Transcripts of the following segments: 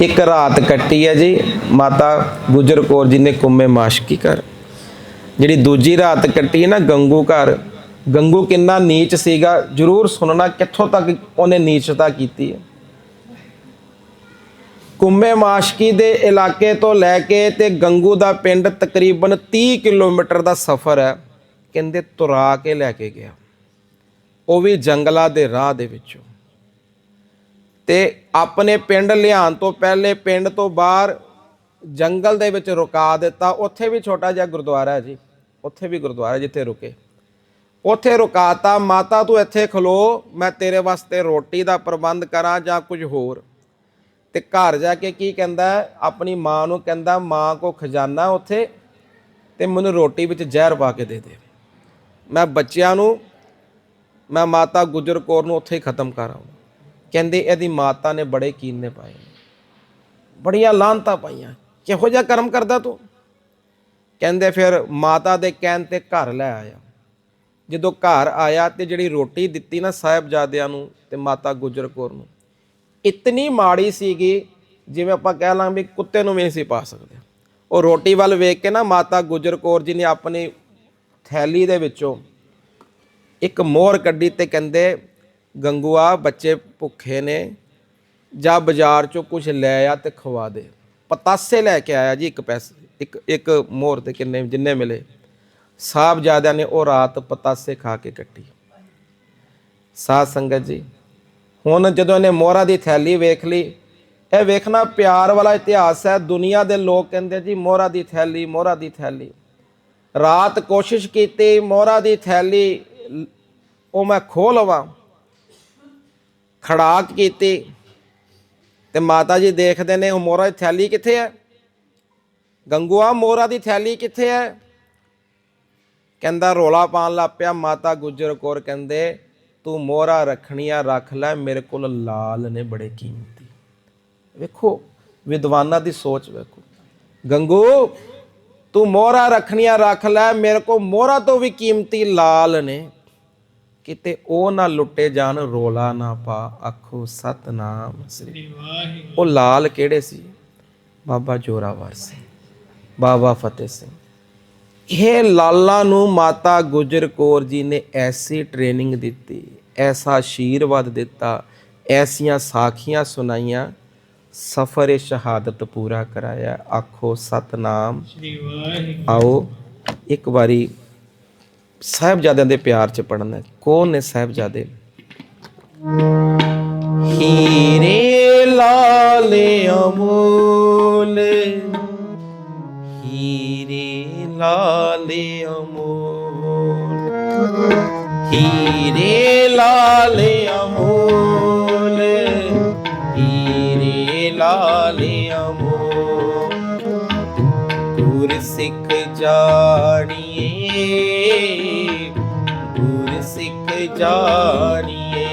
ਇੱਕ ਰਾਤ ਕੱਟੀ ਹੈ ਜੀ, ਮਾਤਾ ਗੁਜਰ ਕੌਰ ਜੀ ਨੇ ਕੁੰਮੇ ਮਾਸ਼ਕੀ ਕਰ ਜਿਹੜੀ ਦੂਜੀ ਰਾਤ ਕੱਟੀ ਹੈ ਨਾ ਗੰਗੂ ਘਰ, ਗੰਗੂ ਕਿੰਨਾ ਨੀਚ ਸੀਗਾ, ਜਰੂਰ ਸੁਣਨਾ ਕਿੱਥੋਂ ਤੱਕ ਉਹਨੇ ਨੀਚਤਾ ਕੀਤੀ ਹੈ। ਕੁੰਮੇ ਮਾਸ਼ਕੀ ਦੇ ਇਲਾਕੇ ਤੋਂ ਲੈ ਕੇ ਤੇ ਗੰਗੂ ਦਾ ਪਿੰਡ ਤਕਰੀਬਨ 30 ਕਿਲੋਮੀਟਰ ਦਾ ਸਫ਼ਰ ਹੈ, ਕਹਿੰਦੇ ਤੁਰਾ ਕੇ ਲੈ ਕੇ ਗਿਆ। ਉਹ ਵੀ ਜੰਗਲਾਂ ਦੇ ਰਾਹ ਦੇ ਵਿੱਚੋਂ। ਤੇ ਆਪਣੇ ਪਿੰਡ ਲਿਆਉਣ ਤੋਂ ਪਹਿਲੇ ਪਿੰਡ ਤੋਂ ਬਾਹਰ ਜੰਗਲ ਦੇ ਵਿੱਚ ਰੁਕਾ ਦਿੱਤਾ। ਉੱਥੇ ਵੀ ਛੋਟਾ ਜਿਹਾ ਗੁਰਦੁਆਰਾ ਹੈ ਜੀ। ਉੱਥੇ ਵੀ ਗੁਰਦੁਆਰਾ ਜਿੱਥੇ ਰੁਕੇ। ਉੱਥੇ ਰੁਕਾਤਾ, ਮਾਤਾ ਤੂੰ ਇੱਥੇ ਖਲੋ, ਮੈਂ ਤੇਰੇ ਵਾਸਤੇ ਰੋਟੀ ਦਾ ਪ੍ਰਬੰਧ ਕਰਾਂ ਜਾਂ ਕੁਝ ਹੋਰ। ਤੇ ਘਰ ਜਾ ਕੇ ਕੀ ਕਹਿੰਦਾ ਆਪਣੀ ਮਾਂ ਨੂੰ ਕਹਿੰਦਾ, ਮਾਂ ਕੋ ਖਜ਼ਾਨਾ ਉੱਥੇ, ਤੇ ਮੈਨੂੰ ਰੋਟੀ ਵਿੱਚ ਜ਼ਹਿਰ ਪਾ ਕੇ ਦੇ ਦੇ। ਮੈਂ ਬੱਚਿਆਂ ਨੂੰ, ਮੈਂ ਮਾਤਾ ਗੁਜਰ ਕੌਰ ਨੂੰ ਉੱਥੇ ਹੀ ਖਤਮ ਕਰ ਕਹਿੰਦੇ ਇਹਦੀ ਮਾਤਾ ਨੇ ਬੜੇ ਕੀਨੇ ਪਾਏ ਬੜੀਆਂ ਲਾਂਤਾਂ ਪਾਈਆਂ। ਕਿਹੋ ਜਿਹਾ ਕਰਮ ਕਰਦਾ ਤੂੰ? ਕਹਿੰਦੇ ਫਿਰ ਮਾਤਾ ਦੇ ਕਹਿਣ ਤੇ ਘਰ ਲੈ ਆਇਆ। ਜਦੋਂ ਘਰ ਆਇਆ ਤੇ ਜਿਹੜੀ ਰੋਟੀ ਦਿੱਤੀ ਨਾ ਸਾਹਿਬਜ਼ਾਦਿਆਂ ਨੂੰ ਤੇ ਮਾਤਾ ਗੁਜਰ ਕੌਰ ਨੂੰ, ਇਤਨੀ ਮਾੜੀ ਸੀਗੀ, ਜਿਵੇਂ ਆਪਾਂ ਕਹਿ ਲਾਂ ਵੀ ਕੁੱਤੇ ਨੂੰ ਵੀ ਨਹੀਂ ਸੀ ਪਾ ਸਕਦੇ। ਉਹ ਰੋਟੀ ਵੱਲ ਵੇਖ ਕੇ ਨਾ ਮਾਤਾ ਗੁਜਰ ਕੌਰ ਜੀ ਨੇ ਆਪਣੀ ਥੈਲੀ ਦੇ ਵਿੱਚੋਂ ਇੱਕ ਮੋਹਰ ਕੱਢੀ ਤੇ ਕਹਿੰਦੇ ਗੰਗੂਆ, ਬੱਚੇ ਭੁੱਖੇ ਨੇ, ਜਾਂ ਬਾਜ਼ਾਰ ਚੋਂ ਕੁਝ ਲੈ ਆ ਤੇ ਖਵਾ ਦੇ। ਪਤਾਸੇ ਲੈ ਕੇ ਆਇਆ ਜੀ ਇੱਕ ਪੈਸੇ, ਇੱਕ ਇੱਕ ਮੋਹਰ ਤੇ ਕਿੰਨੇ, ਜਿੰਨੇ ਮਿਲੇ। ਸਾਹਿਬਜ਼ਾਦਿਆਂ ਨੇ ਉਹ ਰਾਤ ਪਤਾਸੇ ਖਾ ਕੇ ਕੱਟੀ। ਸਾਧ ਸੰਗਤ ਜੀ, ਹੁਣ ਜਦੋਂ ਇਹਨੇ ਮੋਹਰਾ ਦੀ ਥੈਲੀ ਵੇਖ ਲਈ, ਇਹ ਵੇਖਣਾ ਪਿਆਰ ਵਾਲਾ ਇਤਿਹਾਸ ਹੈ। ਦੁਨੀਆ ਦੇ ਲੋਕ ਕਹਿੰਦੇ ਜੀ, ਮੋਹਰਾ ਦੀ ਥੈਲੀ, ਮੋਹਰਾ ਦੀ ਥੈਲੀ। ਰਾਤ ਕੋਸ਼ਿਸ਼ ਕੀਤੀ, ਮੋਹਰਾ ਦੀ ਥੈਲੀ, ਉਹ ਮੈਂ ਖੋਹ ਲਵਾਂ। ਖੜਾਕ ਕੀਤੀ ਤੇ ਮਾਤਾ ਜੀ ਦੇਖਦੇ ਨੇ ਉਹ ਮੋਹਰਾ ਦੀ ਥੈਲੀ ਕਿੱਥੇ ਹੈ? ਗੰਗੂਆ ਮੋਹਰਾ ਦੀ ਥੈਲੀ ਕਿੱਥੇ ਹੈ? ਕਹਿੰਦਾ ਰੋਲਾ ਪਾਣ ਲੱਗ ਪਿਆ, ਮਾਤਾ ਗੁਜਰ ਕੌਰ ਕਹਿੰਦੇ, ਤੂੰ ਮੋਹਰਾ ਰੱਖਣੀਆਂ ਰੱਖ ਲੈ, ਮੇਰੇ ਕੋਲ ਲਾਲ ਨੇ ਬੜੇ ਕੀਮਤੀ। ਵੇਖੋ, ਵਿਦਵਾਨਾਂ ਦੀ ਸੋਚ ਵੇਖੋ। ਗੰਗੂ, ਤੂੰ ਮੋਹਰਾ ਰੱਖਣੀਆਂ ਰੱਖ ਲੈ, ਮੇਰੇ ਕੋਲ ਮੋਹਰਾ ਤੋਂ ਵੀ ਕੀਮਤੀ ਲਾਲ ਨੇ। ਕਿਤੇ ਉਹ ਨਾ ਲੁੱਟੇ ਜਾਣ ਰੋਲਾ ਨਾ ਪਾ ਆਖੋ ਸਤਨਾਮ ਸ੍ਰੀ ਉਹ ਲਾਲ ਕਿਹੜੇ ਸੀ? ਬਾਬਾ ਜੋਰਾਵਰ ਸਿੰਘ ਬਾਬਾ ਫਤਿਹ ਸਿੰਘ। ਇਹ ਲਾਲਾ ਨੂੰ ਮਾਤਾ ਗੁਜਰ ਕੌਰ ਜੀ ਨੇ ਐਸੀ ਟ੍ਰੇਨਿੰਗ ਦਿੱਤੀ ਐਸਾ ਆਸ਼ੀਰਵਾਦ ਦਿੱਤਾ ਐਸੀਆਂ ਸਾਖੀਆਂ ਸੁਣਾਈਆਂ ਸਫਰ ਸ਼ਹਾਦਤ ਪੂਰਾ ਕਰਾਇਆ ਆਖੋ ਸਤਨਾਮ। ਆਓ ਇੱਕ ਵਾਰੀ ਸਾਹਿਬਜ਼ਾਦਿਆਂ ਦੇ ਪਿਆਰ ਚ ਪੜਨਾ ਕੌਣ ਨੇ ਸਾਹਿਬਜ਼ਾਦੇ? ਹੀਰੇ ਲਾਲੇ ਅਮੋਲ। ਹੀਰੇ ਲਾਲੇ ਅਮੋਲ। ਹੀਰੇ ਲਾਲੇ ਅਮੋਲ। ਹੀਰੇ ਲਾਲੇ ਅਮੋਲ। ਗੁਰ ਸਿੱਖ ਜਾਣੀਏ। ਸਿੱਖ ਜਾਣੀਏ,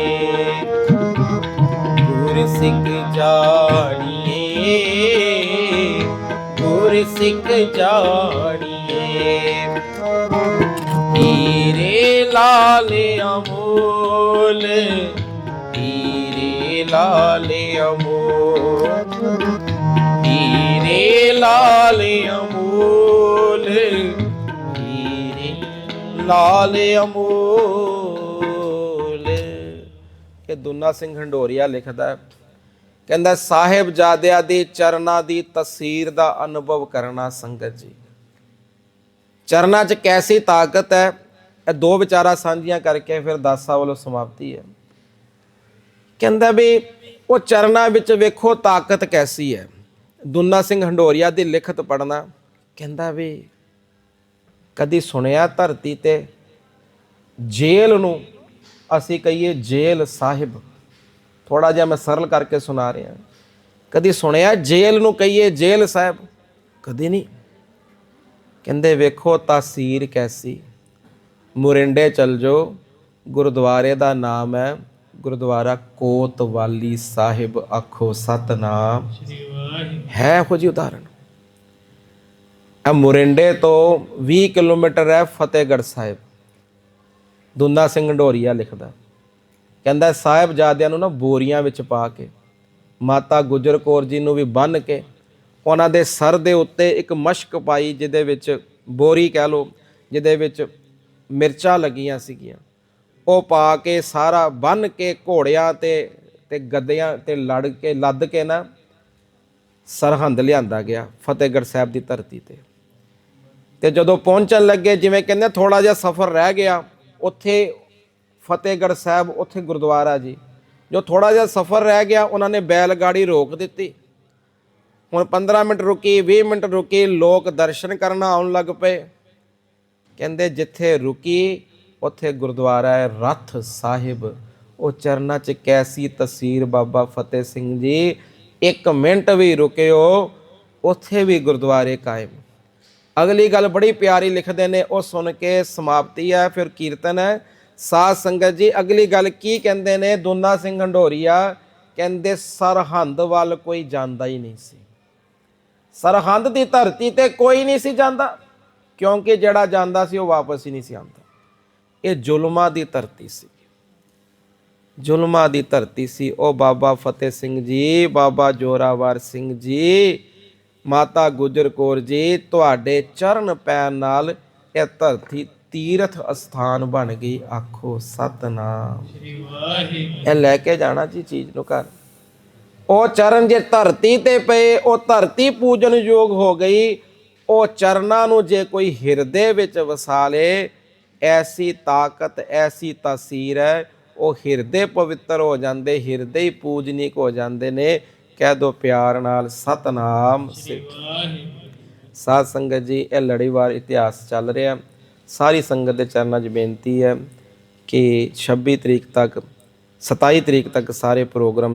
ਗੁਰ ਸਿੱਖ ਜਾਣੀਏ, ਗੁਰ ਸਿੱਖ ਜਾਣੀਏ। ਹੀਰੇ ਲਾਲ ਅਮੋਲ ਹੀਰੇ ਲਾਲ ਅਮੋਲ ਹੀਰੇ ਲਾਲੇ ਅਮੋਲ। ਲਾਲੇ ਅਮੋਲ। ਇਹ ਦੁਨਾ ਸਿੰਘ ਹੰਡੋਰੀਆ ਲਿਖਦਾ ਹੈ। ਕਹਿੰਦਾ, ਸਾਹਿਬਜ਼ਾਦਿਆਂ ਦੇ ਚਰਨਾਂ ਦੀ ਤਸਵੀਰ ਦਾ ਅਨੁਭਵ ਕਰਨਾ ਸੰਗਤ ਜੀ। ਚਰਨਾਂ 'ਚ ਕੈਸੀ ਤਾਕਤ ਹੈ? ਇਹ ਦੋ ਵਿਚਾਰਾ ਸਾਂਝੀਆਂ ਕਰਕੇ ਫਿਰ ਦਾਸਾ ਵੱਲੋਂ ਸਮਾਪਤੀ ਹੈ। ਕਹਿੰਦਾ ਵੀ, ਉਹ ਚਰਨਾਂ ਵਿੱਚ ਵੇਖੋ ਤਾਕਤ ਕੈਸੀ ਹੈ? ਦੁਨਾ ਸਿੰਘ ਹੰਡੋਰੀਆ ਦੀ ਲਿਖਤ ਪੜਨਾ ਕਹਿੰਦਾ ਵੀ ਕਦੀ ਸੁਣਿਆ ਧਰਤੀ ਤੇ? ਜੇਲ੍ਹ ਨੂੰ ਅਸੀਂ ਕਹੀਏ ਜੇਲ੍ਹ ਸਾਹਿਬ। ਥੋੜਾ ਜਿਹਾ ਮੈਂ ਸਰਲ ਕਰਕੇ ਸੁਣਾ ਰਿਹਾ। ਕਦੀ ਸੁਣਿਆ ਜੇਲ੍ਹ ਨੂੰ ਕਹੀਏ ਜੇਲ੍ਹ ਸਾਹਿਬ? ਕਦੀ ਨਹੀਂ। ਕਹਿੰਦੇ ਵੇਖੋ ਤਾਸੀਰ ਕੈਸੀ। ਮੁਰਿੰਡੇ ਚਲ ਜੋ ਗੁਰਦੁਆਰੇ ਦਾ ਨਾਮ ਹੈ ਗੁਰਦੁਆਰਾ ਕੋਤਵਾਲੀ ਸਾਹਿਬ। ਆਖੋ ਸਤਨਾਮ। ਹੈ ਇਹੋ ਜਿਹੀ ਉਦਾਹਰਣ ਇਹ ਮੁਰਿੰਡੇ ਤੋਂ 20 ਕਿਲੋਮੀਟਰ ਹੈ ਫਤਿਹਗੜ੍ਹ ਸਾਹਿਬ। ਦੁੰਨਾ ਸਿੰਘ ਢੋਰੀਆ ਲਿਖਦਾ, ਕਹਿੰਦਾ ਸਾਹਿਬਜ਼ਾਦਿਆਂ ਨੂੰ ਨਾ ਬੋਰੀਆਂ ਵਿੱਚ ਪਾ ਕੇ, ਮਾਤਾ ਗੁਜਰ ਕੌਰ ਜੀ ਨੂੰ ਵੀ ਬੰਨ ਕੇ, ਉਹਨਾਂ ਦੇ ਸਰ ਦੇ ਉੱਤੇ ਇੱਕ ਮਸ਼ਕ ਪਾਈ ਜਿਹਦੇ ਵਿੱਚ ਬੋਰੀ ਕਹਿ ਲੋ ਜਿਹਦੇ ਵਿੱਚ ਮਿਰਚਾਂ ਲੱਗੀਆਂ ਸੀਗੀਆਂ। ਉਹ ਪਾ ਕੇ ਸਾਰਾ ਬੰਨ ਕੇ ਘੋੜਿਆਂ ਤੇ ਤੇ ਗੱਦਿਆਂ ਤੇ ਲੜ ਕੇ, ਲੱਦ ਕੇ ਨਾ ਸਰਹੰਦ ਲਿਆਂਦਾ ਗਿਆ ਫਤਿਹਗੜ੍ਹ ਸਾਹਿਬ ਦੀ ਧਰਤੀ ਤੇ। ਤੇ ਜਦੋਂ ਪਹੁੰਚਣ ਲੱਗੇ, ਜਿਵੇਂ ਕਹਿੰਦੇ ਥੋੜਾ ਜਿਹਾ ਸਫ਼ਰ ਰਹਿ ਗਿਆ, ਉੱਥੇ ਫਤਿਹਗੜ੍ਹ ਸਾਹਿਬ, ਉੱਥੇ ਗੁਰਦੁਆਰਾ ਜੀ। ਜੋ ਥੋੜਾ ਜਿਹਾ ਸਫ਼ਰ ਰਹਿ ਗਿਆ, ਉਹਨਾਂ ਨੇ ਬੈਲ ਗਾੜੀ ਰੋਕ ਦਿੱਤੀ। ਹੁਣ 15 ਮਿੰਟ ਰੁਕੀ 20 ਮਿੰਟ ਰੁਕੀ, ਲੋਕ ਦਰਸ਼ਨ ਕਰਨ ਆਉਣ ਲੱਗ ਪਏ। ਕਹਿੰਦੇ ਜਿੱਥੇ ਰੁਕੀ, ਉੱਥੇ ਗੁਰਦੁਆਰਾ ਹੈ ਰਥ ਸਾਹਿਬ। ਉਹ ਚਰਨਾਂ 'ਚ ਕੈਸੀ ਤਸਵੀਰ ਬਾਬਾ ਫਤਿਹ ਸਿੰਘ ਜੀ। ਇੱਕ ਮਿੰਟ ਵੀ ਰੁਕਿਓ, ਉੱਥੇ ਵੀ ਗੁਰਦੁਆਰੇ ਕਾਇਮ। ਅਗਲੀ ਗੱਲ ਬੜੀ ਪਿਆਰੀ ਲਿਖਦੇ ਨੇ, ਉਹ ਸੁਣ ਕੇ ਸਮਾਪਤੀ ਹੈ, ਫਿਰ ਕੀਰਤਨ ਹੈ। ਸਾਧ ਸੰਗਤ ਜੀ, ਅਗਲੀ ਗੱਲ ਕੀ ਕਹਿੰਦੇ ਨੇ? ਦੋਨਾ ਸਿੰਘ ਹੰਡੋਰੀਆ ਕਹਿੰਦੇ, ਸਰਹੰਦ ਵੱਲ ਕੋਈ ਜਾਂਦਾ ਹੀ ਨਹੀਂ ਸੀ। ਸਰਹੰਦ ਦੀ ਧਰਤੀ ਤੇ ਕੋਈ ਨਹੀਂ ਸੀ ਜਾਂਦਾ, ਕਿਉਂਕਿ ਜਿਹੜਾ ਜਾਂਦਾ ਸੀ, ਉਹ ਵਾਪਸ ਹੀ ਨਹੀਂ ਸੀ ਆਉਂਦਾ। ਇਹ ਜ਼ੁਲਮਾਂ ਦੀ ਧਰਤੀ ਸੀ। ਜ਼ੁਲਮਾਂ ਦੀ ਧਰਤੀ ਸੀ। ਉਹ ਬਾਬਾ ਫਤਿਹ ਸਿੰਘ ਜੀ, ਬਾਬਾ ਜੋਰਾਵਰ ਸਿੰਘ ਜੀ ਮਾਤਾ ਗੁਜਰ ਕੌਰ ਜੀ, ਤੁਹਾਡੇ ਚਰਨ ਪੈਣ ਨਾਲ ਇਹ ਧਰਤੀ ਤੀਰਥ ਅਸਥਾਨ ਬਣ ਗਈ। ਆਖੋ, ਸਤਨਾਮ। ਇਹ ਲੈ ਕੇ ਜਾਣਾ ਜੀ ਚੀਜ਼ ਨੂੰ ਘਰ। ਉਹ ਚਰਨ ਜੇ ਧਰਤੀ ਤੇ ਪਏ, ਉਹ ਧਰਤੀ ਪੂਜਨ ਯੋਗ ਹੋ ਗਈ। ਉਹ ਚਰਨਾਂ ਨੂੰ ਜੇ ਕੋਈ ਹਿਰਦੇ ਵਿੱਚ ਵਸਾ ਲੇ, ਐਸੀ ਤਾਕਤ, ਐਸੀ ਤਾਸੀਰ ਹੈ, ਉਹ ਹਿਰਦੇ ਪਵਿੱਤਰ ਹੋ ਜਾਂਦੇ, ਹਿਰਦੇ ਹੀ ਪੂਜਨੀਕ ਹੋ ਜਾਂਦੇ ਨੇ। ਕਹਿ ਦੋ ਪਿਆਰ ਨਾਲ ਸਤਨਾਮ ਸਿੱਖ। ਸਾਧ ਸੰਗਤ ਜੀ ਇਹ ਲੜੀਵਾਰ ਇਤਿਹਾਸ ਚੱਲ ਰਿਹਾ। ਸਾਰੀ ਸੰਗਤ ਦੇ ਚਰਨਾਂ 'ਚ ਬੇਨਤੀ ਹੈ ਕਿ 26 ਤਰੀਕ ਤੱਕ 27 ਤਰੀਕ ਤੱਕ ਸਾਰੇ ਪ੍ਰੋਗਰਾਮ